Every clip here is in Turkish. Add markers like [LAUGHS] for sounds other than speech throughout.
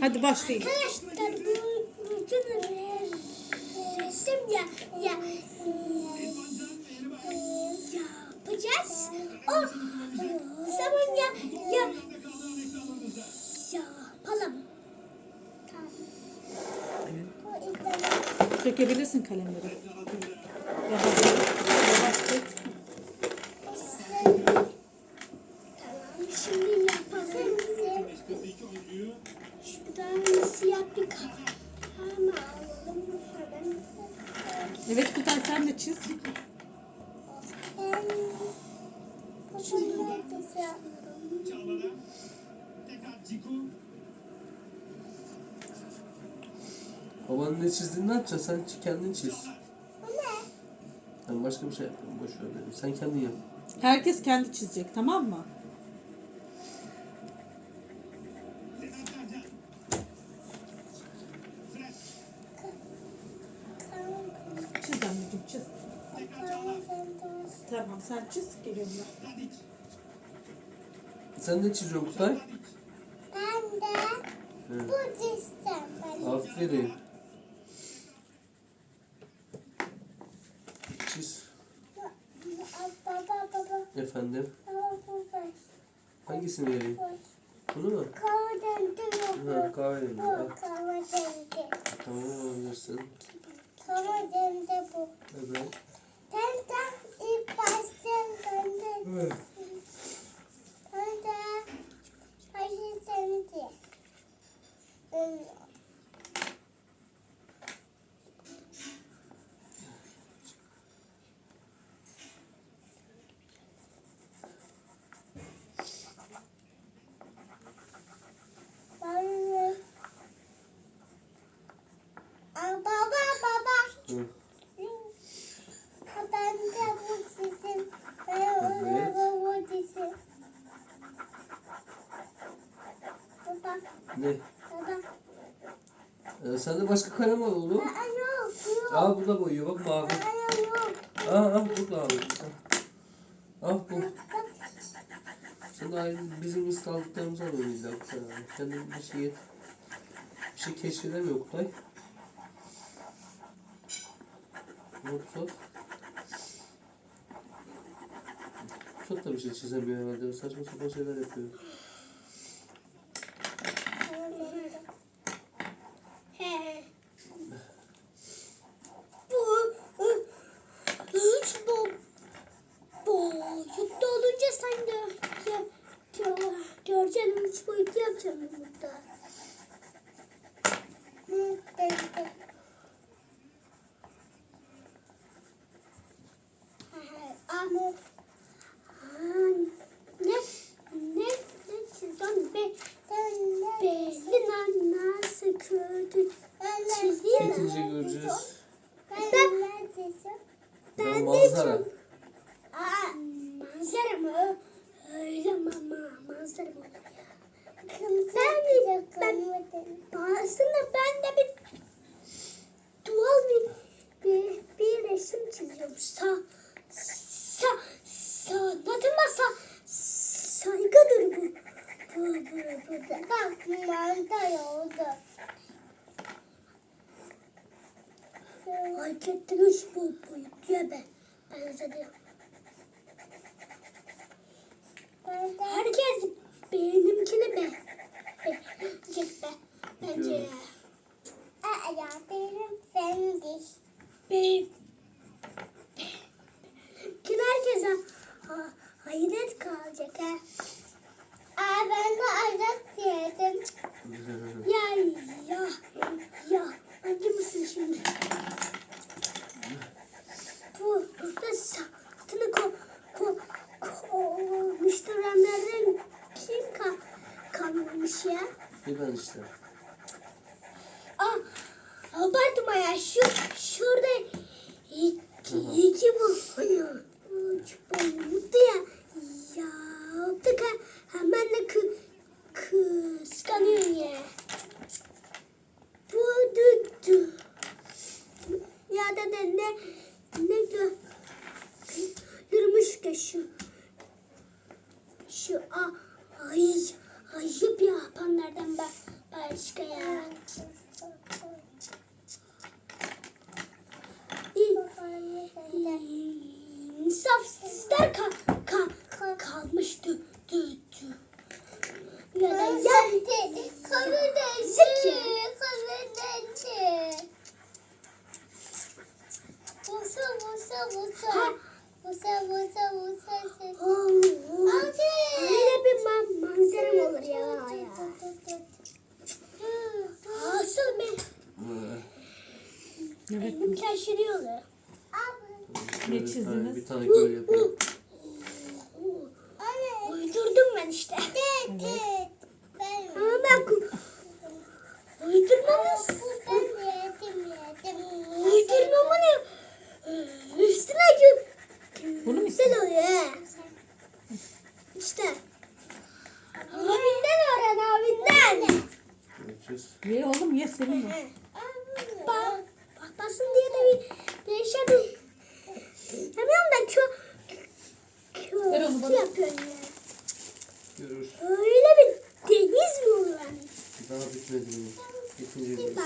Hadi başlayın. Arkadaşlar bu bütün re- resim ya ya e, yapacağız. O zaman ya ya yapalım. Dökebilirsin kalemleri. Yavaş, yavaş dök. Tamam şimdi yapalım. Şuradan siyah bir kalem alalım. Hemen. Evet Kutay sen de çiz. Şöyle Babanın ne çizdiğini ne yapacaksın? Sen kendin çiz. Bu ne? Ben başka bir şey yapayım. Boş ver beni. Sen kendin yap. Herkes kendi çizecek tamam mı? Çiz anneciğim çiz. Tamam sen çiz geliyorum ben. Sen ne çiziyorsun Kutay? Ben de Hı. bu çizdim. Aferin. Çiz. Baba baba Efendim. Hangisini vereyim? Bunu mu? Ha, yok. kahverengi. Bu Al. Tamam bu. Evet. Evet. Ben de hayır sende. Ben Aa, Baba baba. Hı. Ben de bu çizim. Ben Evet. de bu çizim. Baba, Ne? Ee, sen de başka kalem al oğlum. Aa, yok, yok. Al bu da boyuyor bak mavi. Aa, yok. Aa al bu da al. Al bu. Sen de aynı bizim ıslandıklarımızı alıyorsun illa Kutay abi. Kendin bir şey bir şey keşfedemiyor Kutay. Sok. Sok da bir şey çizemiyor herhalde. Saçma sapan şeyler yapıyor. He. Bu üç bu boyutta olunca sen de ya, ya, göreceksin üç boyutlu yapacaksın burada. Ama ne ne ne çizdim be belli lan nasıl kötü çizeyim Bitince göreceğiz. ben Ya manzara. Aa, manzara mı? Öyle mama Ben, ben, aslında ben de bir doğal bir, bir, bir resim çiziyorum. Sa, sa, sanatıma sa, saygıdır bu. Bu, bu, bu. Bak. Hareketli bu boyutluya ben. Benzedi. Herkes benimkini be. Beğenecek be. Bence. Aa ya benim benimdi. Benim. Kim herkese ha, hayret kalacak ha. Aa ben de hayret yedim. Ya ya ya. Acı mısın şimdi? Bu burada satını ko ko kim ka kalmış ya? Bir ben işte. Aa, abartma ya şu iki, iki bu üç boyutlu ya yaptık ha hemen de kı, kıskanıyor ya. Bu du, du. ya da ne ne ne gö yürümüş ki şu şu a ay ayıp yapanlardan ben ben başka ya. İnsafsızlar ka, ka, kalmıştı. Dü, dü. Ya da ya. Zeki. Ha. Oo. Öyle bir man manzaram olur ya. ya. Asıl ben, Evet. benim şaşırıyorlar. Ne çizdiniz? Bir tane göl yapayım. Uydurdum ben işte. Ama ben ku- uydurmamız uydurmamın üstüne gö Bunu mu güzel oluyor he. İşte. Abinden öğren abinden. Göreceğiz. Ye oğlum ye senin o. Bak, patlasın diye de bir değişen bir Demiyorum da kö kö Ver onu bana. yapıyorum ya. Görürüz. Öyle bir deniz mi olur yani? Daha bitmedi benim. Bitince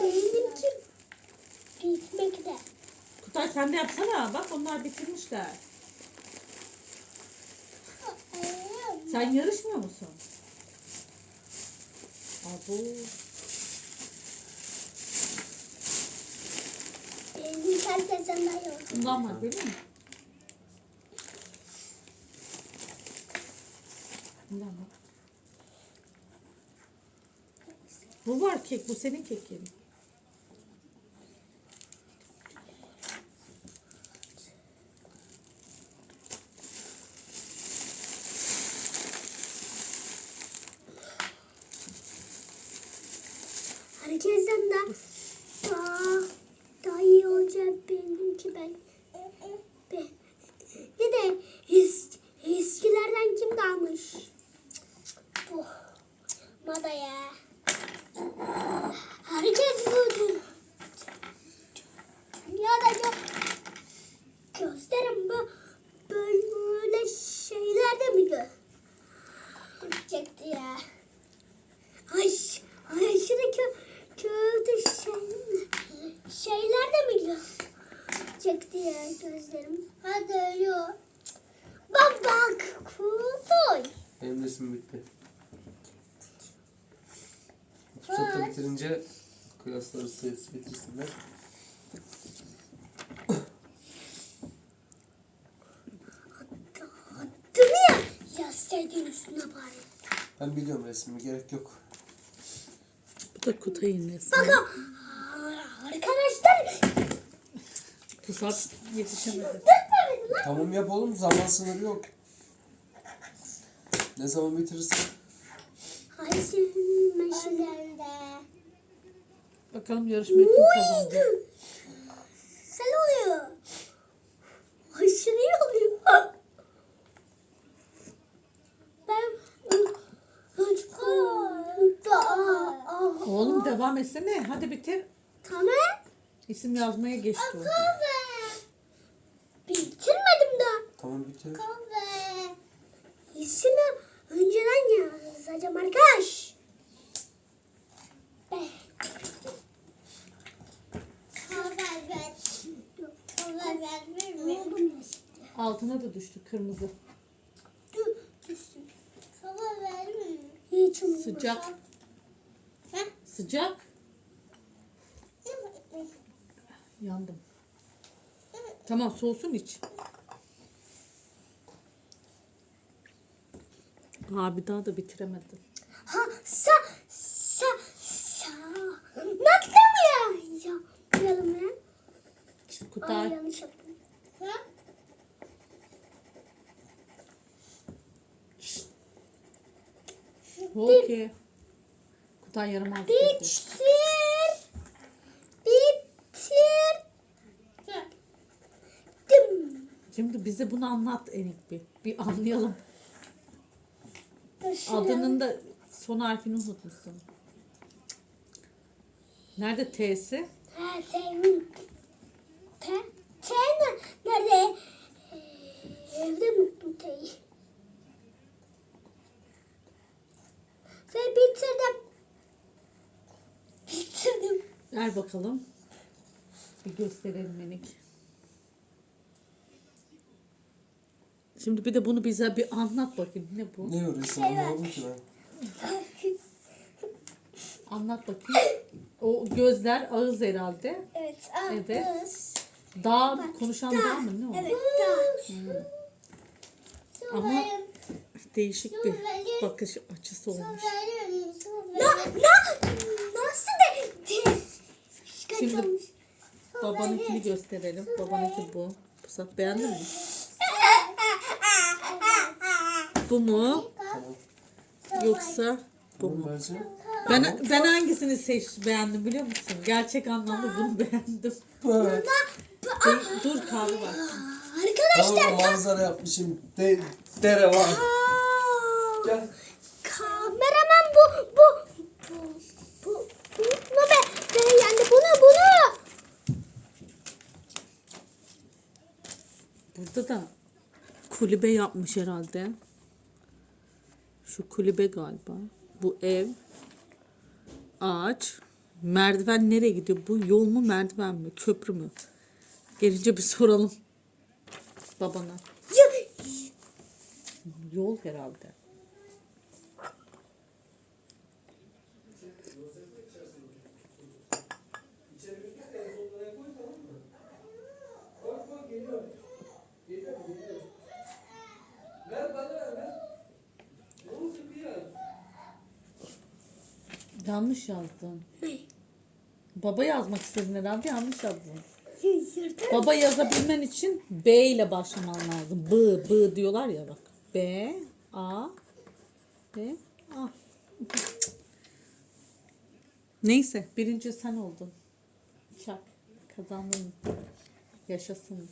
benimki bitmekte. Kutay sen de yapsana. Bak onlar bitirmişler. Sen yarışmıyor musun? Abo. Benim herkesten daha oldu. Bundan var değil mi? Bundan. Bu var kek. Bu senin kekin. Herkesten daha, daha, daha iyi olacak benimki ben. Be. Bir de his, eskilerden kim kalmış? Bu. Moda ya. Herkes bu. Dünyada gö gözlerim bu böyle şeylerde mi gö? Çekti ya. Ay, ay aşırı kö, kötü şey, şeyler de mi gö? Çekti ya gözlerim. Hadi ölüyor. Bak bak kutuy. Benim resim bitti. Fırsatı bitirince kıyasları. Değil mi ya? Yazsaydın üstüne bari. Ben biliyorum resmimi gerek yok. Bu da Kutay'ın resmi. Bak aa, arkadaşlar. Pusat yetişemedi. Tamam yap oğlum zaman sınırı yok. Ne zaman bitirirsin? Hadi senin meşin. Bakalım yarışmayı kim kazanacak? Sen oluyor. Aşırı iyi oluyor. Ben. Oğlum devam etsene. Hadi bitir. Tamam. İsim yazmaya geçti o. Bitirmedim daha. Tamam bitir. İsmi Altına da düştü kırmızı. Dur, düştüm. Hiç umurumda. Sıcak. Sıcak. Yandım. Tamam soğusun iç. Abi daha da bitiremedim. Ha sa sa sa. Nakla mı ya? Yapmayalım ya. Ay Kutay. yanlış yaptım. Okey. Yarım altı. Bitir. Bitir. Dım. Şimdi bize bunu anlat Enik bir. Bir anlayalım. Adının da son harfini unutmuşsun. Nerede T'si? Ha. Te. Te ne? Nerede? Ee, evde Ver bakalım. Bir gösterelim minik. Şimdi bir de bunu bize bir anlat bakayım. Ne bu? Ne öğretsin anlamadım ki ben. [LAUGHS] Anlat bakayım. O gözler ağız herhalde. Evet. Evet. ağız. Dağ, konuşan dağ mı? Ne o? Evet. Daha. Ama değişik bir bakış açısı olmuş. Na, na? Şimdi babanınkini gösterelim. Babanınki bu. Bu saf beğendin mi? [LAUGHS] Bu mu? Yoksa bu mu? Ben ben hangisini seç beğendim biliyor musun? Gerçek anlamda bunu [LAUGHS] beğendim. Evet. Değil- dur kahve var. Arkadaşlar. Tamam manzara yapmışım. De, dere var. Gel. Kameraman bu bu bu bu bunu be, be yani bunu bunu. Burada da kulübe yapmış herhalde. Şu kulübe galiba. Bu ev. Ağaç. Merdiven nereye gidiyor? Bu yol mu merdiven mi? Köprü mü? Gelince bir soralım. Babana. Yol herhalde. Ver bana ver ver. Ne oldu bir ya? Yanlış yazdın. Baba yazmak istedin herhalde yanlış yazdın. Baba yazabilmen için B ile başlaman lazım. B, B diyorlar ya bak. B, A, B, A. Neyse birinci sen oldun. Çak. Kazandın. Yaşasın.